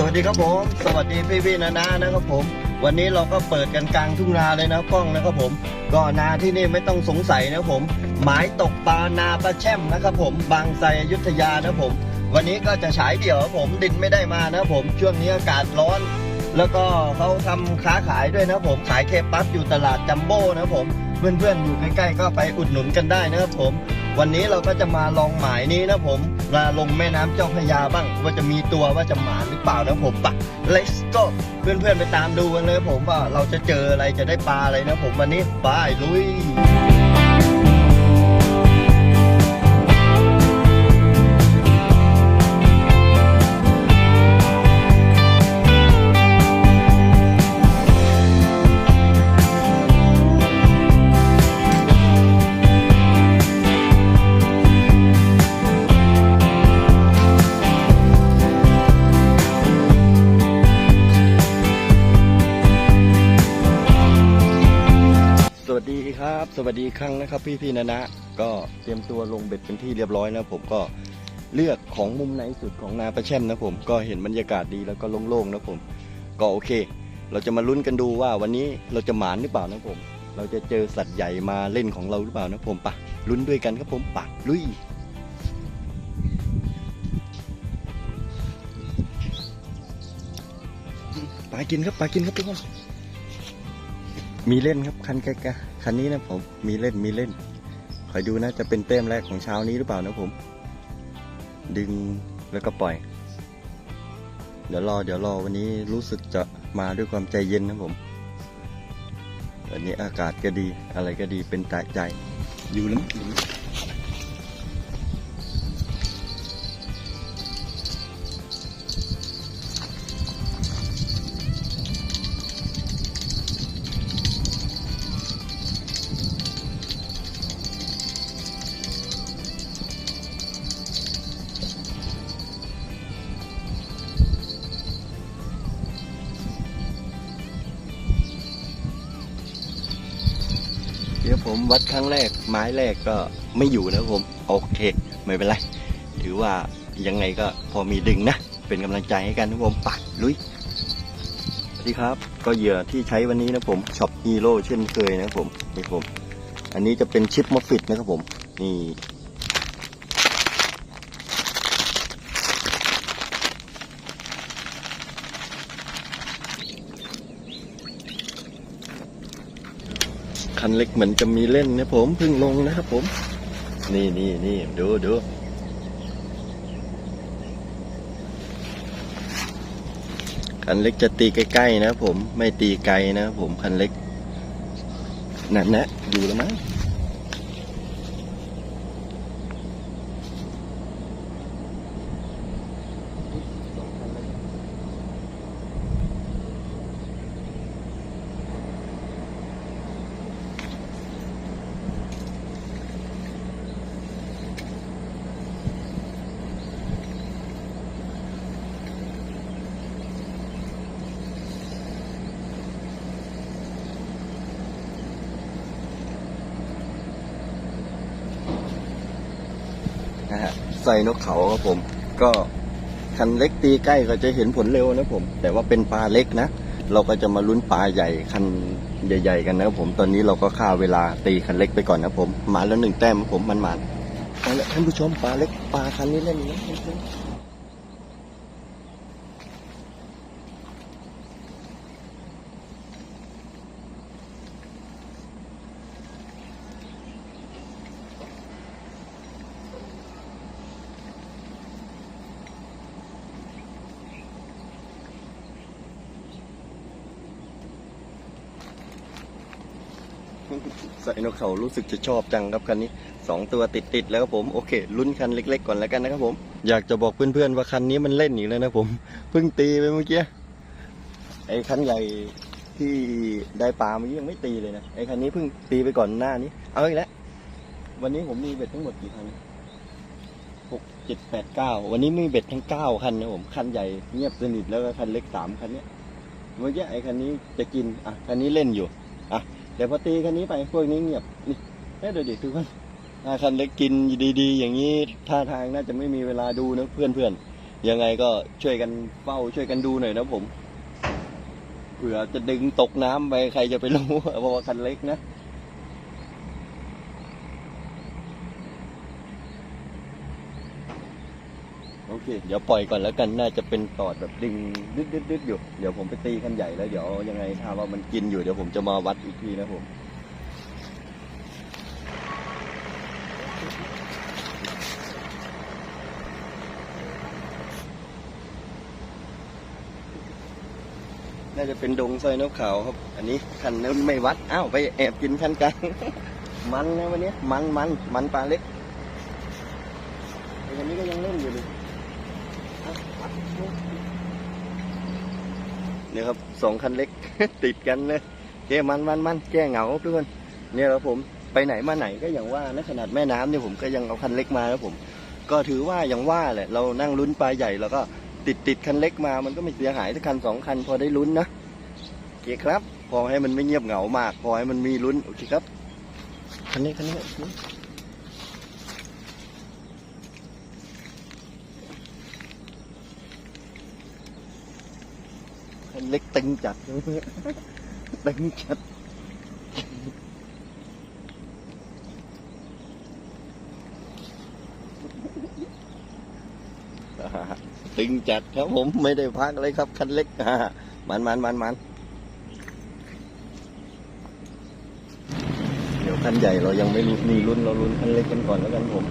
สวัสดีครับผม สวัสดีพี่พี่ๆนานานะครับผม วันนี้เราก็เปิดกันกลางทุ่งนาเลยนะกล้องนะครับผม ก็นาที่นี่ไม่ต้องสงสัยนะผม หมายตกปลานาปลาแช่มนะครับผม บางไทรอยุธยานะผม วันนี้ก็จะฉายเดี่ยวครับผมดินไม่ได้มานะผม ช่วงนี้อากาศร้อน แล้วก็เขาทำค้าขายด้วยนะผม ขายเคปัสอยู่ตลาดจัมโบ้นะผม เพื่อนๆอยู่ใกล้ๆก็ไปอุดหนุนกันได้นะครับผม วันนี้เราก็จะมาลองหมายนี้นะผม มาลงแม่น้ำเจ้าพระยาบ้าง ว่าจะมีตัวว่าจะหมาหรือเปล่านะผมปะ let's go เพื่อนๆไปตามดูกันเลยผมว่าเราจะเจออะไรจะได้ปลาอะไรนะผมวันนี้ไปลุย สวัสดีครั้งนะครับพี่พี่ๆนะนะก็เตรียมตัวลงเบ็ดเป็นที่เรียบร้อยนะผมก็เลือกของมุมไหนสุดของนาประแช่มนะผมก็เห็นบรรยากาศดีแล้วก็โล่งๆนะผมก็โอเค เราจะมาลุ้นกันดูว่าวันนี้เราจะหมานหรือเปล่านะผม เราจะเจอสัตว์ใหญ่มาเล่นของเราหรือเปล่านะผมปะลุ้นด้วยกันครับผมปะลุยปลากินครับปลากินครับทุกคนมีเล่นครับคันแกะ คันนี้นะผมมีเล่นมีเล่นคอยดูนะจะเป็นเต้มแรกของเช้านี้หรือเปล่านะผม ดึงแล้วก็ปล่อย เดี๋ยวรอเดี๋ยวรอวันนี้รู้สึกจะมาด้วยความใจเย็นนะผมวันนี้อากาศก็ดีอะไรก็ดีเป็นใจใจอยู่แล้ว ดี๋ยวผมวัดครั้งแรกไม้แรกก็ไม่อยู่นะผมโอเค ไม่เป็นไร ถือว่ายังไงก็พอมีดึงนะ เป็นกำลังใจให้กันนะผมปัดลุยสวัสดีครับ ก็เหยื่อที่ใช้วันนี้นะผมช็อปฮีโร่เช่นเคยนะผมนี่ผม อันนี้จะเป็นชิปมอฟฟิตนะครับผม นี่ คันเล็กเหมือนจะมีเล่นนะผมเพิ่งลงนะครับผม นี่นี่นี่ดูดูคันเล็กจะตีใกล้ๆนะผมไม่ตีไกลนะผมคันเล็กนั่นนะอยู่แล้วมั้ง นะฮะใส่นกเขาครับผม ก็คันเล็กตีใกล้ก็จะเห็นผลเร็วนะผม แต่ว่าเป็นปลาเล็กนะ เราก็จะมาลุ้นปลาใหญ่คันใหญ่ ๆ กันนะครับผม ตอนนี้เราก็ฆ่าเวลาตีคันเล็กไปก่อนนะผม หมาแล้วหนึ่งแต้มผมมันหมานเอาละท่านผู้ชมปลาเล็กปลาคันนี้เล่นอยู่นะ ใส่นกเขารู้สึกจะชอบจังครับคันนี้สองตัวติดติดๆแล้วครับผมโอเคลุ้นคันเล็ก ๆ ก่อนแล้วกันนะครับผมอยากจะบอกเพื่อนๆว่าคันนี้มันเล่นอีกแล้วนะผมเพิ่งตีไปเมื่อกี้ไอ้คันใหญ่ที่ได้ปลาเมื่อกี้ยังไม่ตีเลยนะไอ้คันนี้เพิ่งตีไปก่อนหน้านี้ เอาอีกแล้ววันนี้ผมมีเบ็ดทั้งหมดกี่คันหกเจ็ดแปดเก้าวันนี้มีเบ็ดทั้งเก้าคันนะผมคันใหญ่เงียบสนิทแล้วก็คันเล็กสามคันเนี้ยเมื่อกี้ไอ้คันนี้จะกินอะคันนี้เล่นอยู่ เดี๋ยวพอตีคันนี้ไปพวกนี้เงียบนี่เอ๊ะเดี๋ยวดิทุกคนอาคันเล็กกินดีๆ อย่างนี้ท่าทางน่าจะไม่มีเวลาดูนะเพื่อนๆยังไงก็ช่วยกันเฝ้าช่วยกันดูหน่อยนะผมเผื่อจะดึงตกน้ำไปใครจะไปรู้เพราะว่าคันเล็กนะ โอเค เดี๋ยวปล่อยก่อนแล้วกันน่าจะเป็นตอดแบบดึงดึดดึดดึดอยู่ เดี๋ยวผมไปตีคันใหญ่แล้วเดี๋ยวยังไงถ้าว่ามันกินอยู่เดี๋ยวผมจะมาวัดอีกทีนะผมน่าจะเป็นดงสร้อยนกขาวครับ อันนี้คันนั้นไม่วัด อ้าวไปแอบกินคันกลาง มันนะวันนี้ มันมันมันปลาเล็กไอ้คันนี้ก็ยังเล่นอยู่เลย เนี่ยครับสองคันเล็ก ติดกันเลยเกมันมันมันแก้เหงาทุกคนเนี่ยครับผมไปไหนมาไหนก็อย่างว่านะขนาดแม่น้ำเนี่ยผมก็ยังเอาคันเล็กมาครับผม ก็ถือว่าอย่างว่าแหละเรานั่งลุ้นปลาใหญ่แล้วก็ติดติดคันเล็กมามันก็ไม่เสียหายสักคันสองคันพอได้ลุ้นนะโอเคครับ พอให้มันไม่เงียบเหงามาก พอให้มันมีลุ้นโอเคครับคันนี้คันนี้คันนี้คัน เล็กตึงจัดตึงจัดตึงจัดครับผมไม่ได้พักเลยครับ คันเล็กมันมันมันมันเดี๋ยวคันใหญ่เรายังไม่รู้มีรุ่นเรารุ่นคันเล็กกันก่อนแล้วกันผม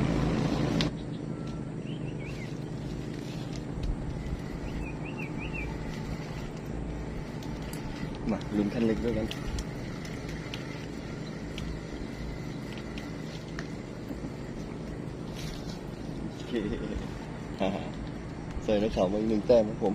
มาลุ้นคันเล็กด้วยกันโอเคฮ่าใส่ในข่าวมาอีกหนึ่งแต้มครับผม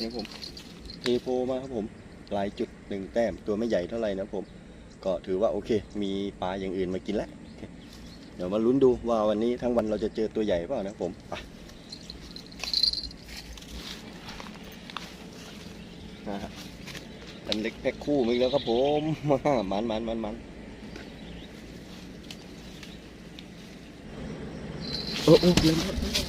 นี่ครับผมเทโพมาครับผมลายจุดหนึ่งแต้มตัวไม่ใหญ่เท่าไหร่นะผม ก็ถือว่าโอเค มีปลาอย่างอื่นมากินแล้วเดี๋ยวมาลุ้นดูว่าวันนี้ทั้งวันเราจะเจอตัวใหญ่เปล่านะผมไปนะฮะอันเล็กแพ็คคู่มาอีกแล้วครับผมมันมันมันมันโอ้โอ้เล่น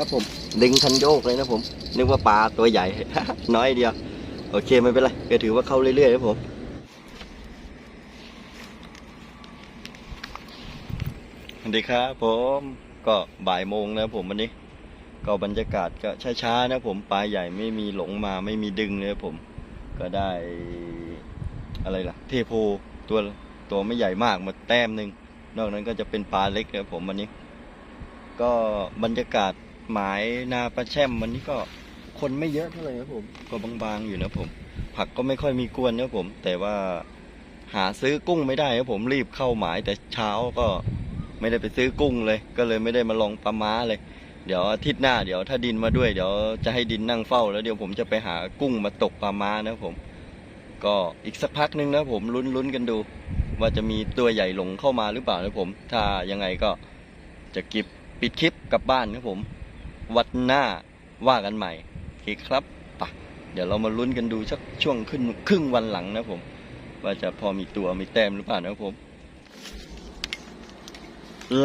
ครับผมดึงคันโยกเลยนะผมนึกว่าปลาตัวใหญ่ น้อยเดียว โอเคไม่เป็นไรก็ถือว่าเข้าเรื่อยๆครับผมสวัสดีครับผมก็บ่ายโมงนะผมวันนี้ ก็บรรยากาศก็ช้าๆนะผมปลาใหญ่ไม่มีหลงมาไม่มีดึงเลยผม ก็ได้อะไรล่ะ เทโพตัวตัวไม่ใหญ่มากมาแต้มหนึ่งนอกนั้นก็จะเป็นปลาเล็กนะผมวันนี้ ก็บรรยากาศ หมายนาปลาแช่มวันนี้ก็คนไม่เยอะเท่าไหร่ครับผมก็บางๆอยู่นะผม ผักก็ไม่ค่อยมีกวนนะผม แต่ว่าหาซื้อกุ้งไม่ได้ครับผมรีบเข้าหมายแต่เช้าก็ไม่ได้ไปซื้อกุ้งเลย ก็เลยไม่ได้มาลองปลาม้าเลย เดี๋ยวอาทิตย์หน้าเดี๋ยวถ้าดินมาด้วยเดี๋ยวจะให้ดินนั่งเฝ้า แล้วเดี๋ยวผมจะไปหากุ้งมาตกปลาม้านะผม ก็อีกสักพักหนึงนะผมลุ้นลุ้นกันดู ว่าจะมีตัวใหญ่หลงเข้ามาหรือเปล่านะผม ถ้ายังไงก็จะเกิบปิดคลิปกลับบ้านครับผม วัดหน้าว่ากันใหม่โอเคครับปะเดี๋ยวเรามาลุ้นกันดูสักช่วงขึ้นครึ่งวันหลังนะผม ว่าจะพอมีตัวมีแต้มหรือเปล่านะผม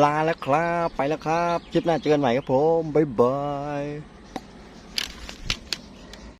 ลาแล้วครับ ไปแล้วครับ คลิปหน้าเจอกันใหม่ครับผม บ๊ายบาย